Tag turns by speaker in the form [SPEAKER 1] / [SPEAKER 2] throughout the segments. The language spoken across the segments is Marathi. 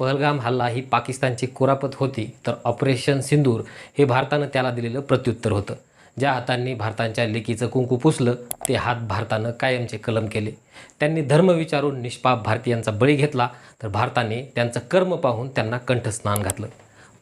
[SPEAKER 1] पहलगाम हल्ला ही पाकिस्तानची कुरापत होती तर ऑपरेशन सिंदूर हे भारतानं त्याला दिलेलं प्रत्युत्तर होतं. ज्या हातांनी भारताच्या लेकीचं कुंकू पुसलं ते हात भारतानं कायमचे कलम केले. त्यांनी धर्म विचारून निष्पाप भारतीयांचा बळी घेतला तर भारताने त्यांचं कर्म पाहून त्यांना कंठस्नान घातलं.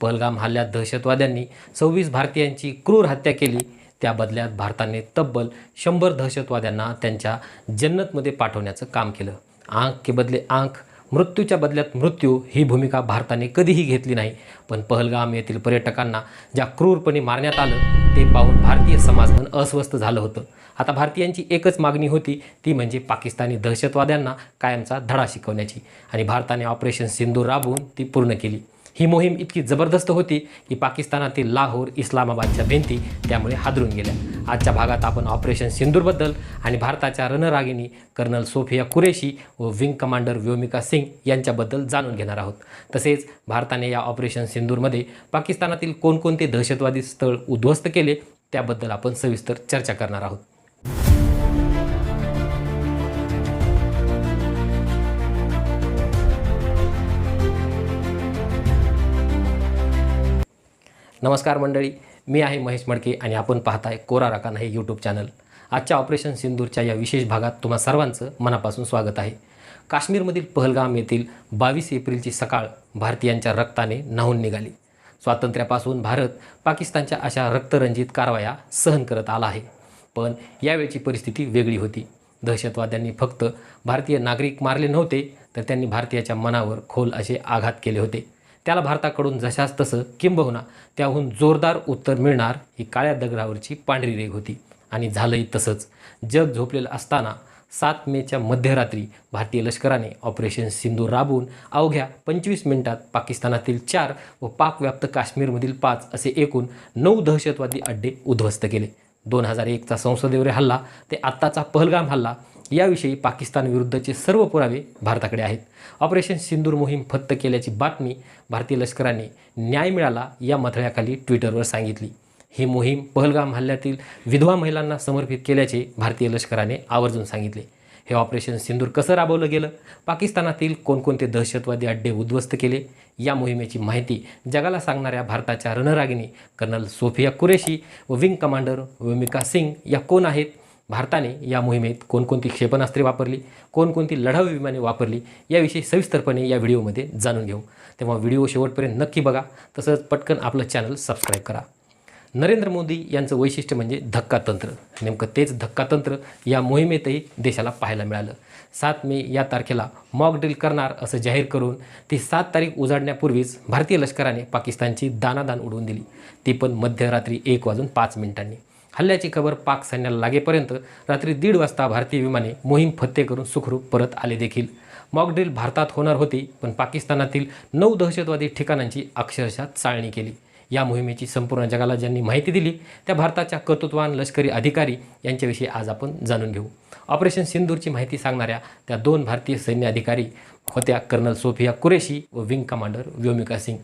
[SPEAKER 1] पहलगाम हल्ल्यात दहशतवाद्यांनी सव्वीस भारतीयांची क्रूर हत्या केली. त्या बदल्यात भारताने तब्बल शंभर दहशतवाद्यांना त्यांच्या जन्नतमध्ये पाठवण्याचं काम केलं. आंख के बदले आंख मृत्यूच्या बदल्यात मृत्यू ही भूमिका भारताने कधीही घेतली नाही. पण पहलगाम येथील पर्यटकांना ज्या क्रूरपणे मारण्यात आलं ते पाहून भारतीय समाज पण अस्वस्थ झालं होतं. आता भारतीयांची एकच मागणी होती ती म्हणजे पाकिस्तानी दहशतवाद्यांना कायमचा धडा शिकवण्याची. आणि भारताने ऑपरेशन सिंधू राबवून ती पूर्ण केली. ही मोहीम इतकी जबरदस्त होती की पाकिस्तानातील लाहोर इस्लामाबादच्या भिंती त्यामुळे हादरून गेल्या. आजच्या भागात आपण ऑपरेशन सिंदूरबद्दल आणि भारताच्या रणरागिणी कर्नल सोफिया कुरेशी व विंग कमांडर व्योमिका सिंग यांच्याबद्दल जाणून घेणार आहोत. तसेच भारताने या ऑपरेशन सिंदूरमध्ये पाकिस्तानातील कोणकोणते दहशतवादी स्थळ उद्ध्वस्त केले त्याबद्दल आपण सविस्तर चर्चा करणार आहोत. नमस्कार मंडळी मी आहे महेश मडके आणि आपण पाहताय कोरा राकाना हे यूट्यूब चॅनल आजच्या ऑपरेशन सिंदूरच्या या विशेष भागात तुम्हा सर्वांचं मनापासून स्वागत आहे. काश्मीरमधील पहलगाम येथील बावीस एप्रिलची सकाळ भारतीयांच्या रक्ताने न्हावून निघाली. स्वातंत्र्यापासून भारत पाकिस्तानच्या अशा रक्तरंजित कारवाया सहन करत आला आहे. पण यावेळची परिस्थिती वेगळी होती. दहशतवाद्यांनी फक्त भारतीय नागरिक मारले नव्हते तर त्यांनी भारतीयाच्या मनावर खोल असे आघात केले होते. त्याला भारताकडून जशास तसं किंबहुना त्याहून जोरदार उत्तर मिळणार ही काळ्या दगडावरची पांढरी रेग होती. आणि झालंही तसंच. जग झोपलेलं असताना सात मेच्या मध्यरात्री भारतीय लष्कराने ऑपरेशन सिंधू राबवून अवघ्या पंचवीस मिनिटात पाकिस्तानातील चार व पाकव्याप्त काश्मीरमधील पाच असे एकूण नऊ दहशतवादी अड्डे उद्ध्वस्त केले. दोन हजार एकचा संसदेवर हल्ला ते आत्ताचा पहलगाम हल्ला याविषयी पाकिस्तानविरुद्धचे सर्व पुरावे भारताकडे आहेत. ऑपरेशन सिंदूर मोहीम फत्त केल्याची बातमी भारतीय लष्कराने न्याय मिळाला या मथळ्याखाली ट्विटरवर सांगितली. ही मोहीम पहलगाम हल्ल्यातील विधवा महिलांना समर्पित केल्याचे भारतीय लष्कराने आवर्जून सांगितले. हे ऑपरेशन सिंदूर कसं राबवलं गेलं? पाकिस्तानातील कोणकोणते दहशतवादी अड्डे उद्ध्वस्त केले? या मोहिमेची माहिती जगाला सांगणाऱ्या भारताच्या रणरागिणी कर्नल सोफिया कुरेशी व विंग कमांडर वमिका सिंग या कोण आहेत? भारताने या मोहिमेत कोणकोणती क्षेपणास्त्रे वापरली कोणकोणती लढाऊ विमाने वापरली याविषयी सविस्तरपणे या व्हिडिओमध्ये जाणून घेऊ. तेव्हा व्हिडिओ शेवटपर्यंत नक्की बघा. तसंच पटकन आपलं चॅनल सबस्क्राईब करा. नरेंद्र मोदी यांचं वैशिष्ट्य म्हणजे धक्कातंत्र. नेमकं तेच धक्कातंत्र या मोहिमेतही देशाला पाहायला मिळालं. सात मे या तारखेला मॉक ड्रिल करणार असं जाहीर करून ती सात तारीख उजाडण्यापूर्वीच भारतीय लष्कराने पाकिस्तानची दानादान उडवून दिली. ती पण मध्यरात्री एक वाजून पाच मिनिटांनी. हल्ल्याची खबर पाक सैन्याला लागेपर्यंत रात्री दीड वाजता भारतीय विमाने मोहीम फत्ते करून सुखरूप परत आले देखील. मॉकड्रिल भारतात होणार होती पण पाकिस्तानातील नऊ दहशतवादी ठिकाणांची अक्षरशः चाळणी केली. या मोहिमेची संपूर्ण जगाला ज्यांनी माहिती दिली त्या भारताच्या कर्तृत्वान लष्करी अधिकारी यांच्याविषयी आज आपण जाणून घेऊ. ऑपरेशन सिंदूरची माहिती सांगणाऱ्या त्या दोन भारतीय सैन्य अधिकारी होत्या कर्नल सोफिया कुरेशी व wing commander Vyomika Singh.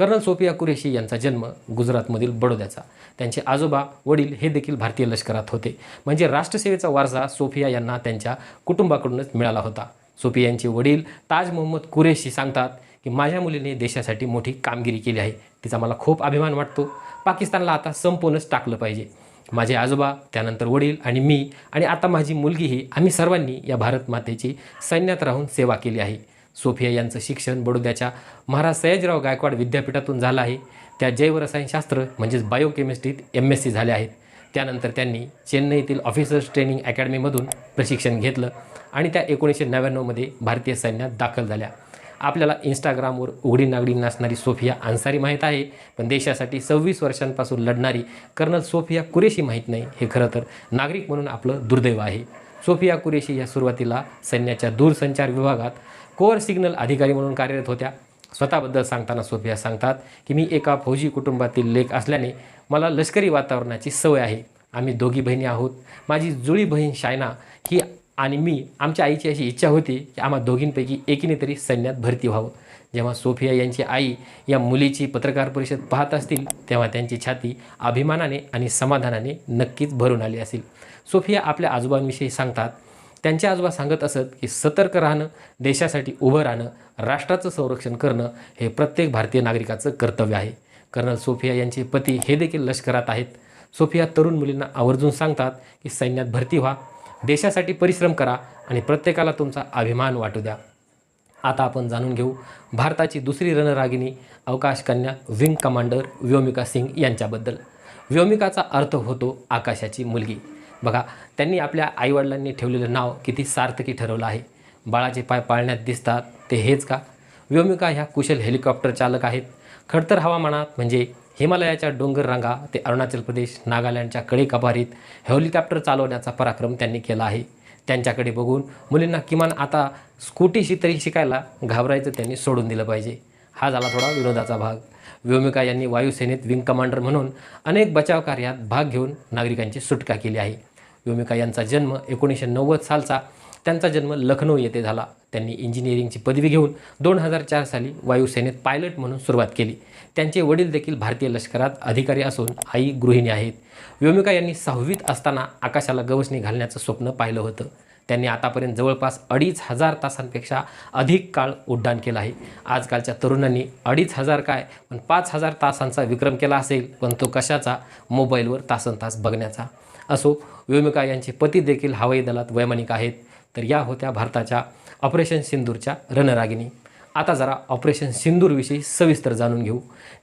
[SPEAKER 1] Colonel Sofia Qureshi यांचा जन्म गुजरातमधील बडोद्याचा. त्यांचे आजोबा वडील हे देखील भारतीय लष्करात होते. म्हणजे राष्ट्रसेवेचा वारसा सोफिया यांना त्यांच्या कुटुंबाकडूनच मिळाला होता. सोफिया यांचे वडील ताज मोहम्मद कुरेशी सांगतात की माझ्या मुलीने देशासाठी मोठी कामगिरी केली आहे. तिचा मला खूप अभिमान वाटतो. पाकिस्तानला आता संपवूनच टाकलं पाहिजे. माझे आजोबा त्यानंतर वडील आणि मी आणि आता माझी मुलगीही आम्ही सर्वांनी या भारत मातेची सैन्यात राहून सेवा केली आहे. सोफिया यांचं शिक्षण बडोद्याच्या महाराज सयाजीराव गायकवाड विद्यापीठातून झालं आहे. त्या जैवरसायनशास्त्र म्हणजेच बायोकेमिस्ट्रीत एम एस सी झाल्या आहेत. त्यानंतर त्यांनी चेन्नईतील ऑफिसर्स ट्रेनिंग अकॅडमीमधून प्रशिक्षण घेतलं आणि त्या एकोणीसशे नव्याण्णवमध्ये भारतीय सैन्यात दाखल झाल्या. आपल्याला इंस्टाग्रामवर उघडी नागडी नसणारी सोफिया अन्सारी माहीत आहे पण देशासाठी सव्वीस वर्षांपासून लढणारी कर्नल सोफिया कुरेशी माहीत नाही हे खरं तर नागरिक म्हणून आपलं दुर्दैव आहे. सोफिया कुरेशी या सुरुवातीला सैन्याच्या दूरसंचार विभागात कोअर सिग्नल अधिकारी म्हणून कार्यरत होत्या. स्वतःबद्दल सांगताना सोफिया सांगतात की मी एका फौजी कुटुंबातील लेख असल्याने मला लष्करी वातावरणाची सवय आहे. आम्ही दोघी बहिणी आहोत. माझी जुळी बहीण शायना ही आणि मी आमच्या आईची अशी इच्छा होती की आम्हा दोघींपैकी एकीने तरी सैन्यात भरती व्हावं. जेव्हा सोफिया यांची आई या मुलीची पत्रकार परिषद पाहत असतील तेव्हा त्यांची छाती अभिमानाने आणि समाधानाने नक्कीच भरून आली असेल. सोफिया आपल्या आजोबांविषयी सांगतात त्यांचे आजोबा सांगत असत की सतर्क राहणं देशासाठी उभं राहणं राष्ट्राचं संरक्षण करणं हे प्रत्येक भारतीय नागरिकाचं कर्तव्य आहे. कर्नल सोफिया यांचे पती हे देखील लष्करात आहेत. सोफिया तरुण मुलींना आवर्जून सांगतात की सैन्यात भरती व्हा देशासाठी परिश्रम करा आणि प्रत्येकाला तुमचा अभिमान वाटू द्या. आता आपण जाणून घेऊ भारताची दुसरी रणरागिणी अवकाश कन्या विंग कमांडर व्योमिका सिंग यांच्याबद्दल. व्योमिकाचा अर्थ होतो आकाशाची मुलगी. बघा त्यांनी आपल्या आईवडिलांनी ठेवलेलं नाव किती सार्थकी ठरवलं आहे. बाळाचे पाय पाळण्यात दिसतात ते हेच का? व्योमिका ह्या कुशल हेलिकॉप्टर चालक आहेत. खडतर हवामानात म्हणजे हिमालयाच्या डोंगर रांगा ते अरुणाचल प्रदेश नागालँडच्या कडेकपारीत हेलिकॉप्टर चालवण्याचा पराक्रम त्यांनी केला आहे. त्यांच्याकडे बघून मुलींना किमान आता स्कूटीशी तरी शिकायला घाबरायचं त्यांनी सोडून दिलं पाहिजे. हा झाला थोडा विनोदाचा भाग. व्योमिका यांनी वायुसेनेत विंग कमांडर म्हणून अनेक बचाव कार्यात भाग घेऊन नागरिकांची सुटका केली आहे. व्योमिका यांचा जन्म एकोणीसशे नव्वद सालचा. त्यांचा जन्म लखनौ येथे झाला. त्यांनी इंजिनिअरिंगची पदवी घेऊन दोन हजार चार साली वायुसेनेत पायलट म्हणून सुरुवात केली. त्यांचे वडील देखील भारतीय लष्करात अधिकारी असून आई गृहिणी आहेत. व्योमिका यांनी सहावीत असताना आकाशाला गवसणी घालण्याचं स्वप्न पाहिलं होतं. त्यांनी आतापर्यंत जवळपास अडीच हजार तासांपेक्षा अधिक काळ उड्डाण केलं आहे. आजकालच्या तरुणांनी अडीच हजार काय पण पाच हजार तासांचा विक्रम केला असेल पण तो कशाचा? मोबाईलवर तासन तास बघण्याचा. असो व्योमिका यांचे पती देखील हवाई दलात वैमानिक आहेत. तर या होत्या भारताच्या ऑपरेशन सिंदूरच्या रणरागिणी. आता जरा ऑपरेशन सिंदूरविषयी सविस्तर जाणून घेऊ.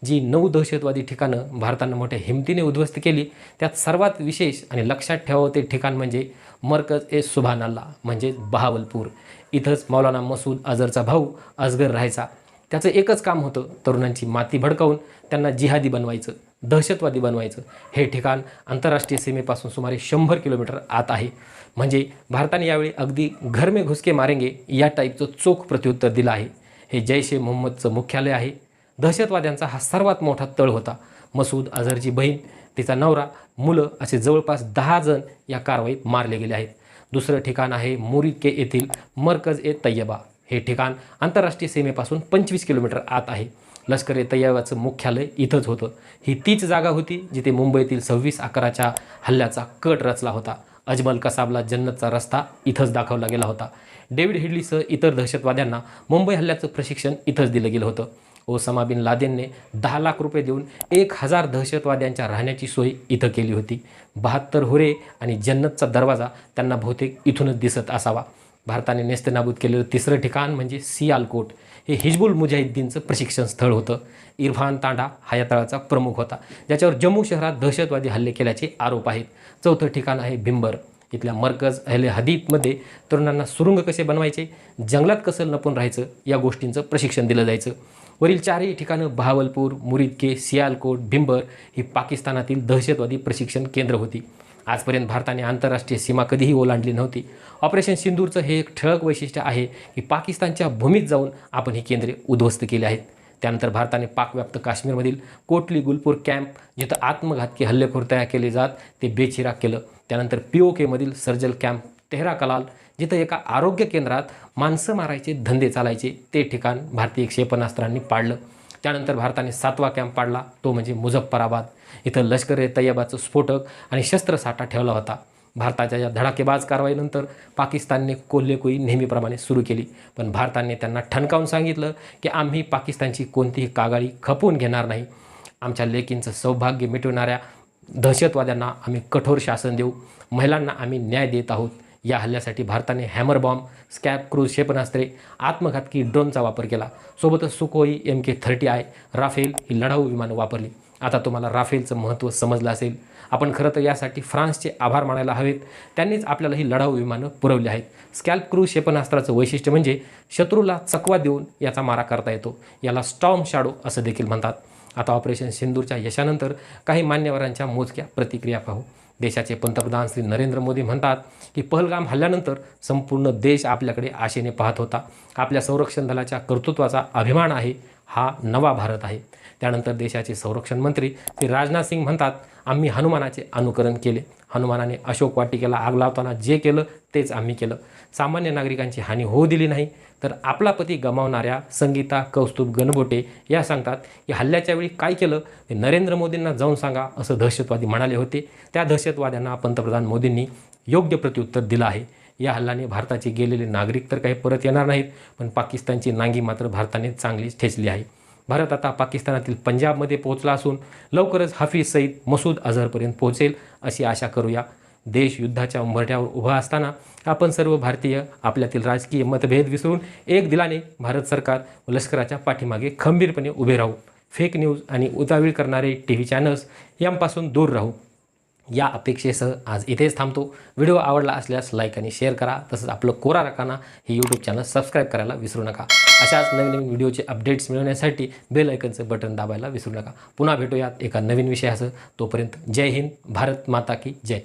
[SPEAKER 1] जी नऊ दहशतवादी ठिकाणं भारतानं मोठ्या हिमतीने उद्ध्वस्त केली त्यात सर्वात विशेष आणि लक्षात ठेवावं ते ठिकाण म्हणजे मरकज ए सुभान अल्ला म्हणजेच बहावलपूर. इथंच मौलाना मसूद अझरचा भाऊ अजगर राहायचा. त्याचं एकच काम होतं तरुणांची माती भडकावून त्यांना जिहादी बनवायचं दहशतवादी बनवायचं. हे ठिकाण आंतरराष्ट्रीय सीमेपासून सुमारे शंभर किलोमीटर आत आहे. म्हणजे भारताने यावेळी अगदी घर में घुसके मारेंगे या टाईपचं चोख प्रत्युत्तर दिलं आहे. हे जैश ए मोहम्मदचं मुख्यालय आहे. दहशतवाद्यांचा हा सर्वात मोठा तळ होता. मसूद अझरची बहीण तिचा नवरा मुलं असे जवळपास दहा जण या कारवाईत मारले गेले आहेत. दुसरं ठिकाण आहे मुरिके येथील मरकज ए तय्यबा. हे ठिकाण आंतरराष्ट्रीय सीमेपासून पंचवीस किलोमीटर आत आहे. लष्कर ए तय्यबाचं मुख्यालय इथंच होतं. ही तीच जागा होती जिथे मुंबईतील सव्वीस अकराच्या हल्ल्याचा कट रचला होता. अजमल कसाबला जन्नतचा रस्ता इथंच दाखवला गेला होता. डेव्हिड हिडलीसह इतर दहशतवाद्यांना मुंबई हल्ल्याचं प्रशिक्षण इथंच दिलं गेलं होतं. ओसामा बिन लादेनने दहा लाख रुपये देऊन एक हजार दहशतवाद्यांच्या राहण्याची सोय इथं केली होती. बहात्तर हुरे आणि जन्नतचा दरवाजा त्यांना बहुतेक इथूनच दिसत असावा. भारताने नेस्तनाबूत केलेलं तिसरं ठिकाण म्हणजे सियालकोट. हे हिजबुल मुजाहिद्दीनचं प्रशिक्षण स्थळ होतं. इरफान तांडा हा या तळाचा प्रमुख होता. ज्याच्यावर जम्मू शहरात दहशतवादी हल्ले केल्याचे आरोप आहेत. चौथं ठिकाण आहे भिंबर. इथल्या मरकज अहले हदीतमध्ये तरुणांना सुरुंग कसे बनवायचे जंगलात कसं लपून राहायचं या गोष्टींचं प्रशिक्षण दिलं जायचं. वरील चारही ठिकाणं बहावलपूर मुरिदके सियालकोट भिंबर ही पाकिस्तानातील दहशतवादी प्रशिक्षण केंद्र होती. आजपर्यंत भारताने आंतरराष्ट्रीय सीमा कधीही ओलांडली नव्हती. ऑपरेशन सिंदूरचं हे एक ठळक वैशिष्ट्य आहे की पाकिस्तानच्या भूमीत जाऊन आपण ही केंद्रे उद्ध्वस्त केली आहेत. त्यानंतर भारताने पाकव्याप्त काश्मीरमधील कोटली गुलपूर कॅम्प जिथं आत्मघातकी हल्लेखोर तयार केले जात ते बेचिराग केलं. त्यानंतर पी ओ केमधील सर्जल कॅम्प तेहरा कलाल जिथं एका आरोग्य केंद्रात माणसं मारायचे धंदे चालायचे ते ठिकाण भारतीय क्षेपणास्त्रांनी पाडलं. त्यानंतर भारताने सातवा कॅम्प पाडला तो म्हणजे मुझफ्फराबाद. इथं लष्कर ए तय्यबाचं स्फोटक आणि शस्त्रसाठा ठेवला होता. भारताच्या या धडाकेबाज कारवाईनंतर पाकिस्तानने कोल्हेकोई नेहमीप्रमाणे सुरू केली. पण भारताने त्यांना ठणकावून सांगितलं की आम्ही पाकिस्तानची कोणतीही कागाळी खपवून घेणार नाही. आमच्या लेकींचं सौभाग्य मिटवणाऱ्या दहशतवाद्यांना आम्ही कठोर शासन देऊ. महिलांना आम्ही न्याय देत आहोत. या हल्ल्यासाठी भारताने हॅमर बॉम्ब स्कॅप क्रूज क्षेपणास्त्रे आत्मघातकी ड्रोनचा वापर केला. सोबतच Sukhoi M K thirty I Rafale ही लढाऊ विमानं वापरली. आता तुम्हाला राफेलचं महत्त्व समजलं असेल. आपण खरं तर यासाठी फ्रान्सचे आभार मानायला हवेत. त्यांनीच आपल्याला ही लढाऊ विमानं पुरवली आहेत. स्कॅल्प क्रू क्षेपणास्त्राचं वैशिष्ट्य म्हणजे शत्रूला चकवा देऊन याचा मारा करता येतो. याला स्टॉम शाडो असं देखील म्हणतात. आता ऑपरेशन सिंदूरच्या यशानंतर काही मान्यवरांच्या मोजक्या प्रतिक्रिया पाहू. देशाचे पंतप्रधान श्री नरेंद्र मोदी म्हणतात की पहलगाम हल्ल्यानंतर संपूर्ण देश आपल्याकडे आशेने पाहत होता. आपल्या संरक्षण दलाच्या कर्तृत्वाचा अभिमान आहे. हा नवा भारत आहे. त्यानंतर देशाचे संरक्षण मंत्री श्री राजनाथ सिंग म्हणतात आम्ही हनुमानाचे अनुकरण केले. हनुमानाने अशोक वाटिकेला आग लावताना जे केलं तेच आम्ही केलं. सामान्य नागरिकांची हानी होऊ दिली नाही. तर आपला पती गमावणाऱ्या संगीता कौस्तुभ गणबोटे या सांगतात की हल्ल्याच्या वेळी काय केलं? ते नरेंद्र मोदींना जाऊन सांगा असं दहशतवादी म्हणाले होते. त्या दहशतवाद्यांना पंतप्रधान मोदींनी योग्य प्रत्युत्तर दिलं आहे. या हल्ल्याने भारताचे गेलेले नागरिक तर काही परत येणार नाहीत पण पाकिस्तानची नांगी मात्र भारताने चांगलीच ठेचली आहे. भारत आता पाकिस्तानातील पंजाबमध्ये पोहोचला असून लवकरच हाफिज सईद मसूद अझहरपर्यंत पोहोचेल अशी आशा करूया. देश युद्धाच्या उंबरठ्यावर उभा असताना आपण सर्व भारतीय आपल्यातील राजकीय मतभेद विसरून एक दिलाने भारत सरकार व लष्कराच्या पाठीमागे खंबीरपणे उभे राहू. फेक न्यूज आणि उतावीळ करणारे टी व्ही चॅनल्स यांपासून दूर राहू. या अपेक्षेसह आज इथेच थांबतो. व्हिडिओ आवडला असल्यास लाईक आणि शेअर करा. तसंच आपलं कोरा रकाना हे यूट्यूब चॅनल सबस्क्राईब करायला विसरू नका. अशाच नवीन नवीन व्हिडिओचे अपडेट्स मिळवण्यासाठी बेल ऐकनचं बटन दाबायला विसरू नका. पुन्हा भेटूयात एका नवीन विषयासह. तोपर्यंत जय हिंद भारत माता की जय.